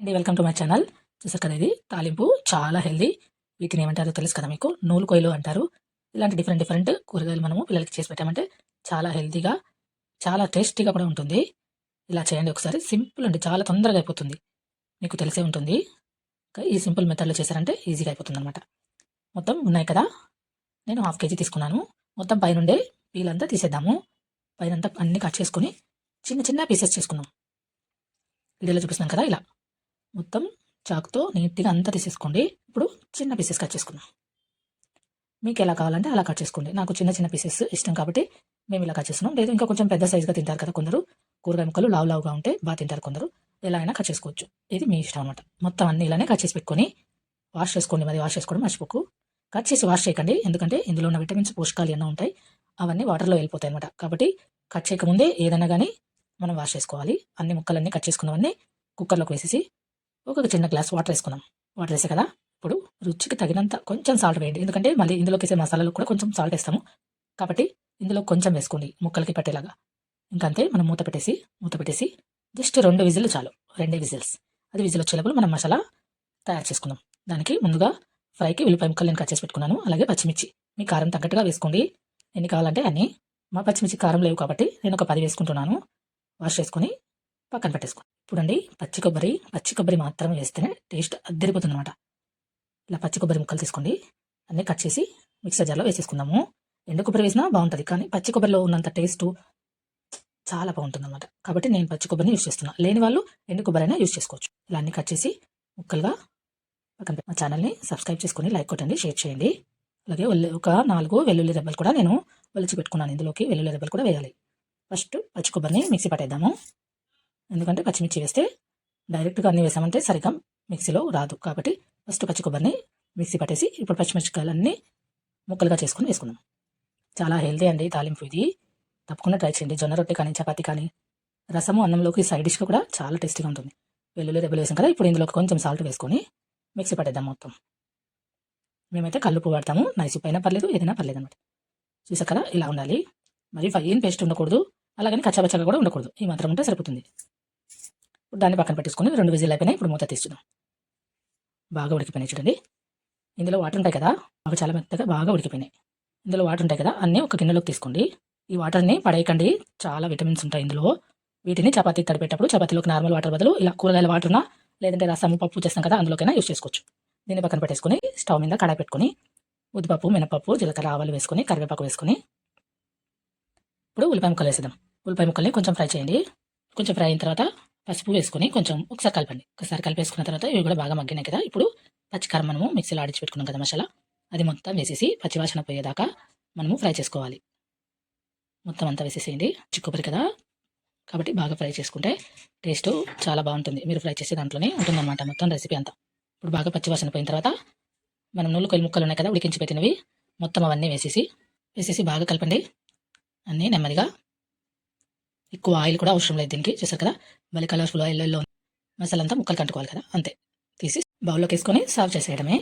అండి welcome to my channel చూసారు కదా ఇది తాలింపు చాలా హెల్దీ. వీటిని ఏమంటారో తెలుసు కదా మీకు? నూలు కొయ్యలు అంటారు. ఇలాంటి డిఫరెంట్ డిఫరెంట్ కూరగాయలు మనము పిల్లలకి చేసి పెట్టామంటే చాలా హెల్తీగా చాలా టేస్టీగా కూడా ఉంటుంది. ఇలా చేయండి ఒకసారి. సింపుల్ అండి చాలా తొందరగా అయిపోతుంది. మీకు తెలిసే ఉంటుంది. ఈ సింపుల్ మెథడ్లో చేశారంటే ఈజీగా అయిపోతుంది అనమాట మొత్తం ఉన్నాయి కదా? నేను హాఫ్ కేజీ తీసుకున్నాను. మొత్తం పైనుండే పీలంతా తీసేద్దాము. పైనంతా అన్ని కట్ చేసుకుని చిన్న చిన్న పీసెస్ చేసుకున్నాం వీడియోలో చూపిస్తున్నాం కదా ఇలా. మొత్తం చాకుతో నీట్గా అంతా తీసేసుకోండి. ఇప్పుడు చిన్న పీసెస్ కట్ చేసుకుందాం. మీకు ఎలా కావాలంటే అలా కట్ చేసుకోండి. నాకు చిన్న చిన్న పీసెస్ ఇష్టం కాబట్టి మేము ఇలా కట్ చేస్తున్నాం. లేదు ఇంకా కొంచెం పెద్ద సైజుగా తింటారు కదా కొందరు. కూరగాయ ముక్కలు లావు లావుగా ఉంటే బాగా తింటారు కొందరు. ఎలా అయినా కట్ చేసుకోవచ్చు. ఇది మీ ఇష్టం అనమాట మొత్తం అన్ని ఇలానే కట్ చేసి పెట్టుకొని వాష్ చేసుకోండి. మరి వాష్ చేసుకోవడం మర్చిపోకు. కట్ చేసి వాష్ చేయకండి. ఎందుకంటే ఇందులో ఉన్న విటమిన్స్ పోషకాలు ఎన్నో ఉంటాయి. అవన్నీ వాటర్లో వెళ్ళిపోతాయి అనమాట కాబట్టి కట్ చేయకముందే ఏదైనా కానీ మనం వాష్ చేసుకోవాలి. అన్ని ముక్కలన్నీ కట్ చేసుకున్నవన్నీ కుక్కర్లోకి వేసేసి ఒక చిన్న గ్లాస్ వాటర్ వేసుకుందాం వాటర్ వేసే కదా ఇప్పుడు రుచికి తగినంత కొంచెం సాల్ట్ వేయండి. ఎందుకంటే మళ్ళీ ఇందులోకి వేసే మసాలాలు కూడా కొంచెం సాల్ట్ వేస్తాము. కాబట్టి ఇందులో కొంచెం వేసుకోండి ముక్కలకి పట్టేలాగా. ఇంకంతే మనం మూత పెట్టేసి మూత పెట్టేసి జస్ట్ రెండు విజిల్ చాలు. రెండే విజిల్స్. అది విజిల్ వచ్చేటప్పుడు మనం మసాలా తయారు చేసుకుందాం. దానికి ముందుగా ఫ్రైకి ఉల్లిపాయ ముక్కలు నేను కట్ చేసి పెట్టుకున్నాను. అలాగే పచ్చిమిర్చి. మీ కారం తగ్గట్టుగా వేసుకోండి. ఎన్ని కావాలంటే అన్నీ. మా పచ్చిమిర్చి కారం లేవు కాబట్టి నేను ఒక పది వేసుకుంటున్నాను. వాష్ చేసుకొని పక్కన పెట్టేసుకో. చూడండి పచ్చి కొబ్బరి పచ్చి కొబ్బరి మాత్రమే వేస్తేనే టేస్ట్ అద్దరిపోతుంది అనమాట ఇలా పచ్చి కొబ్బరి ముక్కలు తీసుకోండి. అన్నీ కట్ చేసి మిక్సర్ జార్లో వేసేసుకుందాము. ఎండు కొబ్బరి వేసినా బాగుంటుంది కానీ పచ్చి కొబ్బరిలో ఉన్నంత టేస్ట్ చాలా బాగుంటుంది అనమాట కాబట్టి నేను పచ్చి కొబ్బరిని యూస్ చేస్తున్నా. లేని వాళ్ళు ఎండు కొబ్బరి అయినా యూస్ చేసుకోవచ్చు. ఇలా అన్ని కట్ చేసి ముక్కలుగా పక్కన మా ఛానల్ని సబ్స్క్రైబ్ చేసుకొని లైక్ కొట్టండి షేర్ చేయండి. అలాగే ఒక నాలుగు వెల్లుల్లి రెబ్బలు కూడా నేను ఒలిచి పెట్టుకున్నాను. ఇందులోకి వెల్లుల్లి రెబ్బలు కూడా వేయాలి. ఫస్ట్ పచ్చి కొబ్బరిని మిక్సీ పట్టేద్దాము. ఎందుకంటే పచ్చిమిర్చి వేస్తే డైరెక్ట్గా అన్ని వేసామంటే సరిగ్గా మిక్సీలో రాదు. కాబట్టి ఫస్ట్ పచ్చి కొబ్బరిని మిక్సీ పట్టేసి ఇప్పుడు పచ్చిమిర్చికాయలన్నీ ముక్కలుగా చేసుకుని వేసుకున్నాం. చాలా హెల్తీ అండి తాలింపు ఇది. తప్పకుండా ట్రై చేయండి. జొన్న రొట్టె కానీ చపాతీ కానీ రసము అన్నంలోకి సైడ్ డిష్గా కూడా చాలా టేస్టీగా ఉంటుంది. వెల్లుల్లి రెబ్బలు వేసాం కదా ఇప్పుడు ఇందులోకి కొంచెం సాల్ట్ వేసుకొని మిక్సీ పట్టేద్దాం మొత్తం. మేమైతే కల్లుపు వాడతాము. నైస్ పైన అయినా పర్లేదు ఏదైనా పర్లేదు అనమాట చూసాక కదా ఇలా ఉండాలి. మరి ఫైన్ పేస్ట్ ఉండకూడదు. అలాగని కచ్చబచ్చగా కూడా ఉండకూడదు. ఈ మాత్రం ఉంటే సరిపోతుంది. దాన్ని పక్కన పెట్టేసుకొని రెండు విజిల్ అయిపోయినాయి. ఇప్పుడు మూత తీస్తున్నాం. బాగా ఉడికిపోయినాయి చూడండి. ఇందులో వాటర్ ఉంటాయి కదా మాకు చాలా మెత్తగా బాగా ఉడికిపోయినాయి. ఇందులో వాటర్ ఉంటాయి కదా అన్నీ ఒక గిన్నెలోకి తీసుకోండి. ఈ వాటర్ని పడేయకండి. చాలా విటమిన్స్ ఉంటాయి ఇందులో. వీటిని చపాతీ తడిపేటప్పుడు చపాతీలోకి నార్మల్ వాటర్ బదులు ఇలా కూరగాయల వాటర్నా లేదంటే రసము పప్పు చేస్తాం కదా అందులోకైనా యూస్ చేసుకోవచ్చు. దీన్ని పక్కన పెట్టేసుకొని స్టవ్ మీద కడాయి పెట్టుకొని ఉద్దిపప్పు మినపప్పు జీలకర్ర ఆవాలు వేసుకొని కరివేపాకు వేసుకొని ఇప్పుడు ఉల్లిపాయ ముక్కలు వేసేద్దాం. ఉల్లిపాయ ముక్కల్ని కొంచెం ఫ్రై చేయండి. కొంచెం ఫ్రై అయిన తర్వాత పసుపు వేసుకొని కొంచెం ఒకసారి కలపండి. ఒకసారి కలిపేసుకున్న తర్వాత ఇవి కూడా బాగా మగ్గినాయి కదా. ఇప్పుడు పచ్చికారం మనము మిక్సీలో ఆడిచి పెట్టుకున్నాం కదా మసాలా. అది మొత్తం వేసేసి పచ్చివాసన పోయేదాకా మనము ఫ్రై చేసుకోవాలి. మొత్తం అంతా వేసేసేయండి. చిక్కుపరి కదా. కాబట్టి బాగా ఫ్రై చేసుకుంటే టేస్ట్ చాలా బాగుంటుంది. మీరు ఫ్రై చేసే దాంట్లోనే ఉంటుందన్నమాట మొత్తం రెసిపీ అంతా. ఇప్పుడు బాగా పచ్చివాసన పోయిన తర్వాత మనం నూలు ముక్కలు ఉన్నాయి కదా ఉడికించి పెట్టినవి. మొత్తం అవన్నీ వేసేసి వేసేసి బాగా కలపండి. అన్నీ నెమ్మదిగా ఎక్కువ ఆయిల్ కూడా అవసరం లేదు దీనికి. చూసారు కదా? మళ్ళీ కలర్ఫుల్ ఆయిల్ మసాలా అంతా ముక్కలు కంటుకోవాలి కదా? అంతే. తీసి బౌల్లోకి వేసుకొని సర్వ్ చేసేయడమే.